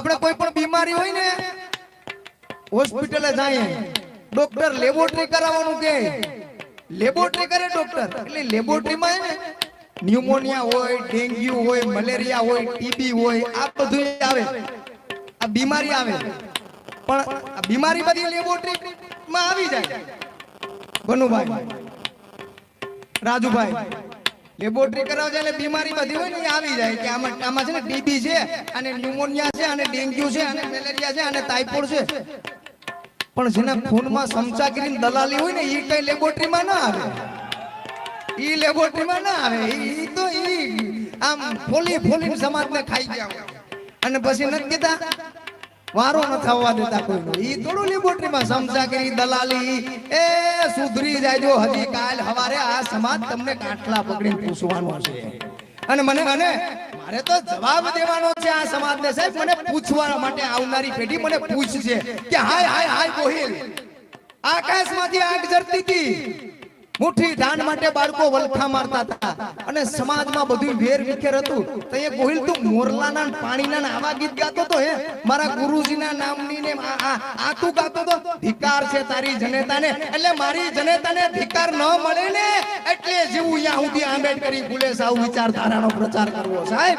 આપણે કોઈ પણ બીમારી હોય ને હોસ્પિટલે જાય. ડોક્ટર લેબોરેટરી કરાવવાનું કે. લેબોરેટરી કરે ડોક્ટર એટલે લેબોરેટરીમાં હે ન્યુમોનિયા હોય ડેન્ગ્યુ હોય મલેરિયા હોય ટીબી હોય, આ બધું આવે. આ બીમારી આવે. પણ આ બીમારી બધી લેબોરેટરીમાં આવી જાય. બનુભાઈ રાજુભાઈ લેબોરેટરી કરાવજે એટલે બીમારી બધી હોય ને આવી જાય કે આમાં આમાં છે ને ટીબી છે અને ન્યુમોનિયા છે અને ડેન્ગ્યુ છે અને મેલેરિયા છે અને ટાઇફોઇડ છે. પણ જેના ખૂનમાં સમચાગીરી દલાલી હોય ને એ કઈ લેબોરેટરીમાં ના આવે. એ લેબોરેટરીમાં ના આવે. એ તો એ આમ ફોલી ફોલી સમાજને ખાઈ ગયા. અને પછી નથી કીધા વારો ન થવા દેતા કોઈનો ઈ થોડું લેબોરેટરીમાં કરી દલાલી. એ સુધરી જાયજો હજી કાલ હવારે આ સમાજ તમને કાટલા પકડીને પૂછવાનો છે. અને મને, અને મારે તો જવાબ દેવાનો છે આ સમાજને સાહેબ. મને પૂછવા માટે આવનારી પેઢી મને પૂછશે કે હાય હાય હાય ગોહિલ આકાશમાંથી આગ જરતી હતી. મુઠ્ઠી દાન માટે બાળકો વલખા મારતા હતા. અને સમાજમાં બધું વેર વિખેર હતું. તો એ ગોહિલ, તું મોરલાના પાણીના આવા ગીત ગાતો તો હે? મારા ગુરુજીના નામની ને આ તું ગાતો તો? ધિકાર છે તારી જનેતાને. એટલે મારી જનેતાને ધિકાર ન મળે ને. એટલે જેવું અહીંયા સુધી આંબેડકરી ભૂલે સાવ વિચારધારાનો પ્રચાર કરવો સાહેબ.